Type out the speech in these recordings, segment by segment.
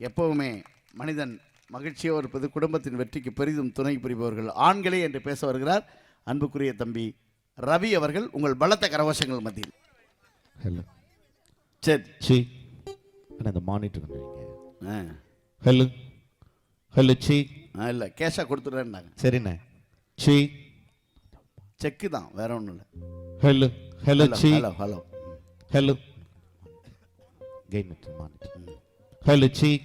எப்பவுமே மனிதன் மகிழ்ச்சியோடு இருப்பது குடும்பத்தின் வெற்றிக்கு பெரிதும் துணை புரிபவர்கள் ஆண்களே என்று பேச வருகிறார். அன்புக்குரிய தம்பி ரவி அவர்கள் உங்கள் பலத்த கரவசங்கள் மத்தியில். ஹலோ சரி. சி. அண்ணா இந்த மானிட்டர் ஆ. ஹலோ ஹலோ சி. ஆ, இல்லை கேஷாக கொடுத்துட்றேன்னாங்க. சரிண்ணே. சி. செக்கு தான் வேற ஒன்றும் இல்லை. Hello hello C. Hello hello hello gain monitor hello C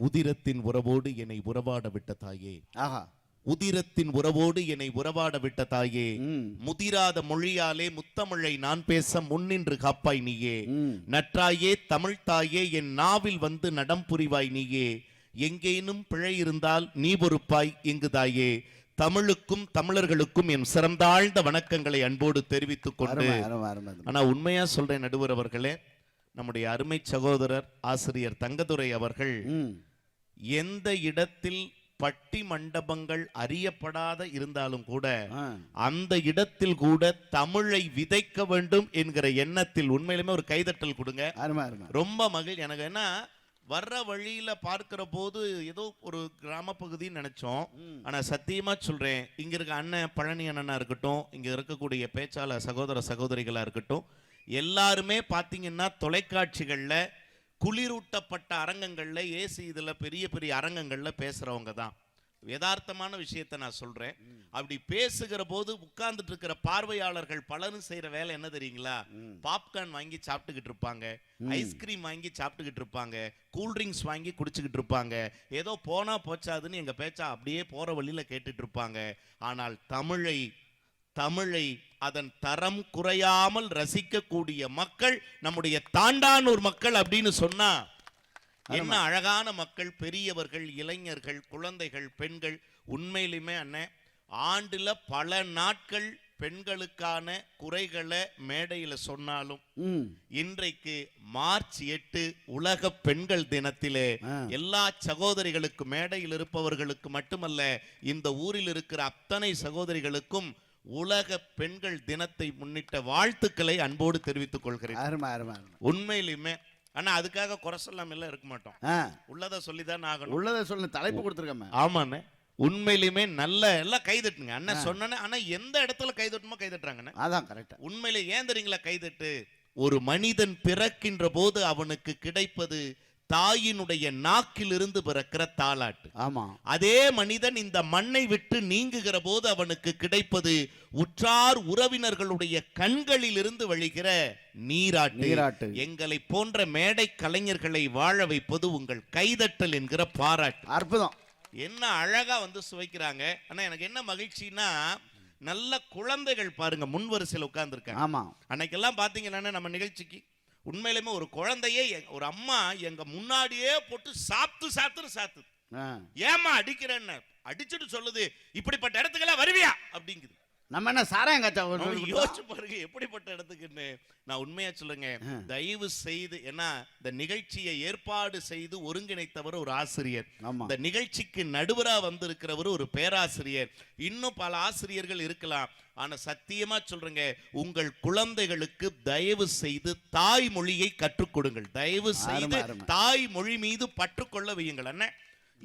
உதிரத்தின் உறவோடு என்னை உறவாட விட்ட தாயே. ஆஹா. உதிரத்தின் உறவோடு என்னை உறவாட விட்ட தாயே. முதிராத மொழியாலே முத்தமிழை நான் பேச முன்னின்று காப்பாய் நீயே. நற்றாயே தமிழ் தாயே என் நாவில் வந்து நடம் புரிவாய் நீயே. எங்கேனும் பிழை இருந்தால் நீ பொறுப்பாய் இங்கு தாயே. தமிழுக்கும் தமிழர்களுக்கும் என் சிறந்தாழ்ந்த வணக்கங்களை அன்போடு தெரிவித்துக் கொண்டு ஆனா உண்மையா சொல்றேன் நடுவர் அவர்களே. நம்முடைய அருமை சகோதரர் ஆசிரியர் தங்கதுரை அவர்கள் எந்த இடத்தில் பட்டி மண்டபங்கள் அறியப்படாத இருந்தாலும் கூட அந்த இடத்தில் கூட தமிழை விதைக்க வேண்டும் என்கிற எண்ணத்தில் உண்மையிலுமே ஒரு கைதட்டல் கொடுங்க. ரொம்ப மகிழ் எனக்கு என்ன வர்ற வழியில பார்க்கிற போது ஏதோ ஒரு கிராம பகுதின்னு நினைச்சோம் ம். ஆனா சத்தியமா சொல்றேன் இங்க இருக்க அண்ணன் பழனி அண்ணனா இருக்கட்டும் இங்க இருக்கக்கூடிய பேச்சாளர் சகோதர சகோதரிகளா இருக்கட்டும் எல்லாருமே பாத்தீங்கன்னா தொலைக்காட்சிகள்ல குளிரூட்டப்பட்ட அரங்கங்கள்ல ஏசி இதுல பெரிய பெரிய அரங்கங்கள்ல பேசுறவங்க தான் யதார்த்தமான விஷயத்தை நான் சொல்றேன். அப்படி பேசுகிற போது உட்கார்ந்துட்டு இருக்கிற பார்வையாளர்கள் பலரும் செய்யற வேலை என்ன தெரியுங்களா. பாப்கார்ன் வாங்கி சாப்பிட்டுக்கிட்டு இருப்பாங்க. ஐஸ்கிரீம் வாங்கி சாப்பிட்டுக்கிட்டு இருப்பாங்க. கூல் ட்ரிங்க்ஸ் வாங்கி குடிச்சுக்கிட்டு இருப்பாங்க. ஏதோ போனா போச்சாதுன்னு எங்க பேச்சா அப்படியே போற வழியில கேட்டுட்டு இருப்பாங்க. ஆனால் தமிழை தமிழை அதன் தரம் குறையாமல் ரசிக்கக்கூடிய மக்கள் நம்முடைய தாண்டானூர் மக்கள் அப்படின்னு சொன்னா என்ன அழகான மக்கள் பெரியவர்கள் இளைஞர்கள் குழந்தைகள் பெண்கள். உண்மையிலுமே அண்ணன் ஆண்டுல பல நாட்கள் பெண்களுக்கான குறைகளை மேடையில சொன்னாலும் இன்றைக்கு மார்ச் எட்டு உலக பெண்கள் தினத்திலே. எல்லா சகோதரிகளுக்கு மேடையில் இருப்பவர்களுக்கு மட்டுமல்ல இந்த ஊரில் இருக்கிற அத்தனை சகோதரிகளுக்கும் உலக பெண்கள் தினத்தை முன்னிட்ட வாழ்த்துக்களை அன்போடு தெரிவித்துக் கொள்கிறேன். உண்மையிலுமே ஆனா அதுக்காக குறை சொல்லாம இருக்க மாட்டோம். உள்ளதை சொல்லிதான் ஆகணும். உள்ளதை சொல்லு தலைப்பு கொடுத்துருக்கமே. ஆமாண்ணே. உண்மையிலுமே நல்ல எல்லாம் கைதட்டுங்க அண்ணன் சொன்னேன்னு ஆனா எந்த இடத்துல கைதட்டுமோ கைதட்டுறாங்கண்ணே அதான் கரெக்டா உண்மையிலே ஏன் தெரியுங்களா கைதட்டு ஒரு மனிதன் பிறக்கின்ற போது அவனுக்கு கிடைப்பது தாயினுடைய நாக்கிலிருந்து பிறக்கிற தாலாட்டு. ஆமா. அதே மனிதன் இந்த மண்ணை விட்டு நீங்குகிற போது அவனுக்கு கிடைப்பது உற்றார் உறவினர்களுடைய கண்களில் இருந்து வழிகிற நீராட்டு. நீராட்டு. எங்களை போன்ற மேடை கலைஞர்களை வாழ வைப்பது உங்கள் கைதட்டல் என்கிற பாராட்டு. அற்புதம். என்ன அழகா வந்து சுவைக்கிறாங்க. ஆனா எனக்கு என்ன மகிழ்ச்சின்னா நல்ல குழந்தைகள் பாருங்க முன் வரிசையில் உட்கார்ந்துருக்காங்க. ஆமா. அன்னைக்கெல்லாம் பாத்தீங்கன்னா நம்ம நிகழ்ச்சிக்கு உண்மையிலுமே ஒரு குழந்தையே ஒரு அம்மா எங்க முன்னாடியே போட்டு சாப்பிட்டு சாப்பிட்டு சாத்து. ஏமா அடிக்கிறேன்னு? அடிச்சுட்டு சொல்லுது இப்படிப்பட்ட இடத்துக்கெல்லாம் வருவியா? அப்படிங்குது. நம்ம என்ன சாராயம் நாள் யோசிச்சு பாருங்க எப்படிப்பட்ட இடத்துக்குன்னு. நான் உண்மையா சொல்லுங்க தயவு செய்து ஏன்னா இந்த நிகழ்ச்சியை ஏற்பாடு செய்து ஒருங்கிணைத்தவர் ஒரு ஆசிரியர். இந்த நிகழ்ச்சிக்கு நடுவரா வந்திருக்கிறவர் ஒரு பேராசிரியர். இன்னும் பல ஆசிரியர்கள் இருக்கலாம். ஆனா சத்தியமா சொல்றேங்க உங்கள் குழந்தைகளுக்கு தயவு செய்து தாய்மொழியை கற்றுக் கொடுங்கள். தயவு செய்து அருமை. தாய்மொழி மீது பற்றுக்கொள்ள வையுங்கள். அண்ணன்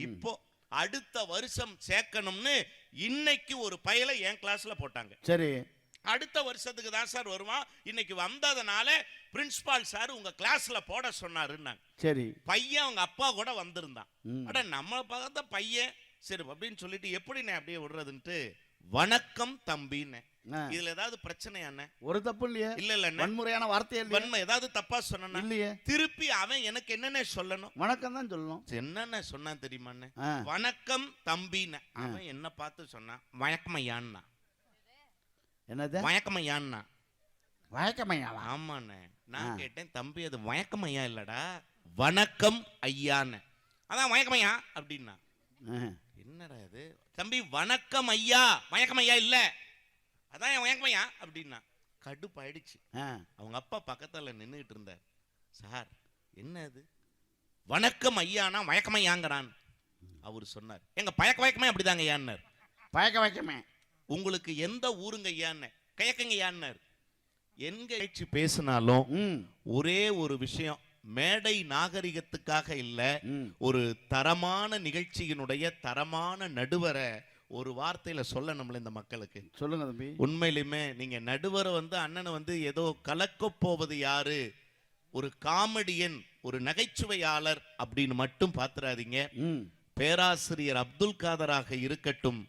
இப்போ அடுத்த வருஷம் சேர்க்கணும்னு இன்னைக்கு ஒரு பயலை என் கிளாஸ்ல போட்டாங்க. சரி. அடுத்த வருஷத்துக்கு தான் சார் வருவான். இன்னைக்கு வந்ததுனால பிரின்சிபால் சார் உங்க கிளாஸ்ல போட சொன்னாருன்னாங்க. சரி. பையன் அவங்க அப்பா கூட வந்திருந்தான். அட நம்மளை பார்த்த பையன். சரி அப்படின்னு சொல்லிட்டு எப்படிண்ணே அப்படியே விடுறதுன்ட்டு வணக்கம் தம்பின்னு. இதுல ஏதாவது பிரச்சனையாண்ணே ஒரு தப்பு இல்லையே. இல்ல இல்ல வன்முறையான இல்லையே. வன்மை ஏதாவது தப்பா சொன்னா இல்லையே. திருப்பி அவன் எனக்கு என்னென்ன சொல்லணும்? வணக்கம் தான் சொல்லணும். என்னென்ன சொன்னான் தெரியுமாண்ணே ஆ. வணக்கம் தம்பின்னு. அவன் என்ன பார்த்து சொன்னான் வழக்கமையான்னா. என்னது? வழக்கமையான்னா. வழக்கமையாவா? ஆமாண்ணே நான் கேட்டேன் தம்பி அது வழக்கமையா இல்லடா? வணக்கம் ஐயான்னு. அதான் வழக்கமையா அப்படின்னா. என்னடா இது? தம்பி வணக்கம் ஐயா. வணக்கம் ஐயா இல்ல. அதான் என் வணக்கம் ஐயா. அப்படின்னா கடுப்பாயிடுச்சு. அவங்க அப்பா பக்கத்துல நின்றுட்டு இருந்தார். சார் என்ன இது வணக்கம் ஐயானா வழக்கம் ஐயாங்கிறான். அவர் சொன்னார். எங்க பழக்க வழக்கமே அப்படிதாங்க ஐயான்னார். பழக்க வைக்கமே உங்களுக்கு எந்த ஊருங்க ஐயான்னு? கிழக்குங்க ஐயான்னார். எங்க பேசினாலும் ஒரே ஒரு விஷயம் மேடை நாகரிகத்துக்காக இல்ல ஒரு தரமான நிகழ்ச்சியினுடைய தரமான நடுவரை ஒரு வார்த்தையில சொல்லணும்ல இந்த மக்களுக்கு. சொல்லுங்க தம்பி. உண்மையிலுமே நீங்க நடுவரை வந்து அண்ணனை வந்து ஏதோ கலக்கப் போவது யாரு? ஒரு காமெடியன் ஒரு நகைச்சுவையாளர் அப்படின்னு மட்டும் பார்த்துறாதீங்க ம். பேராசிரியர் அப்துல் காதராக இருக்கட்டும்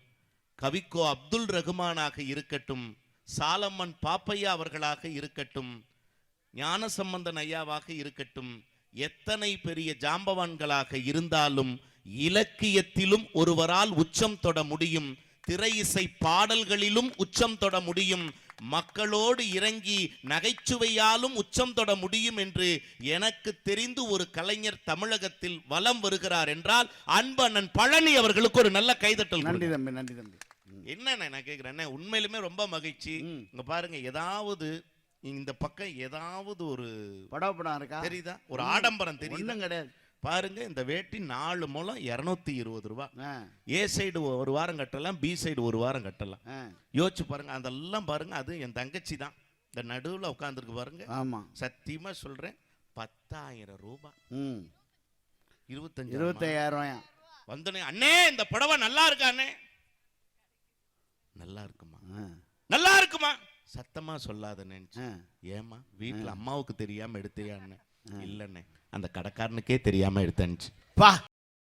கவிக்கோ அப்துல் ரகுமானாக இருக்கட்டும் சாலம்மன் பாப்பையா அவர்களாக இருக்கட்டும் ஞானசம்பந்தன் ஐயாவாக இருக்கட்டும் எத்தனை பெரிய ஜாம்பவான்களாக இருந்தாலும் இலக்கியத்திலும் ஒருவரால் உச்சம் தொட முடியும் திரை இசை பாடல்களிலும் உச்சம் தொட முடியும் மக்களோடு இறங்கி நகைச்சுவையாலும் உச்சம் தொட முடியும் என்று எனக்கு தெரிந்து ஒரு கலைஞர் தமிழகத்தில் வலம் வருகிறார் என்றால் அன்பண்ணன் பழனி அவர்களுக்கு ஒரு நல்ல கைதட்டல். நன்றி தம்பி நன்றி தம்பி. என்னண்ணே நான் கேட்குறேன் உண்மையிலுமே ரொம்ப மகிழ்ச்சி. இங்க பாருங்க ஏதாவது இந்த பக்கம் ஏதாவது ஒரு படம் படம் இருக்கா? தெரியுதா? ஒரு ஆடம்பரம் தெரியுதா? ஒண்ணும் கிடையாது. பாருங்க இந்த வேட்டி நாலு மூலம் இருநூத்தி இருபது ரூபா. ஏ சைடு ஒரு வாரம் கட்டலாம் பி சைடு ஒரு வாரம் கட்டலாம். யோசிச்சு பாருங்க அதெல்லாம் பாருங்க அது என் தங்கச்சி தான். இந்த நடுவுல உட்காந்துருக்கு பாருங்க. ஆமா. சத்தியமா சொல்றேன் பத்தாயிரம் ரூபாய்? இருபத்தஞ்சு இருபத்தையாயிரம் வந்தனே அண்ணே இந்த புடவை நல்லா இருக்கா அண்ணே? நல்லா இருக்குமா? நல்லா இருக்குமா? சத்தமா சொல்லாத நினைச்சு ஆ. ஏமா வீட்ல அம்மாவுக்கு தெரியாம எடுத்தியான்னு. இல்லண்ணே அந்த கடைக்காரனுக்கே தெரியாம எடுத்தனுச்சு. பா.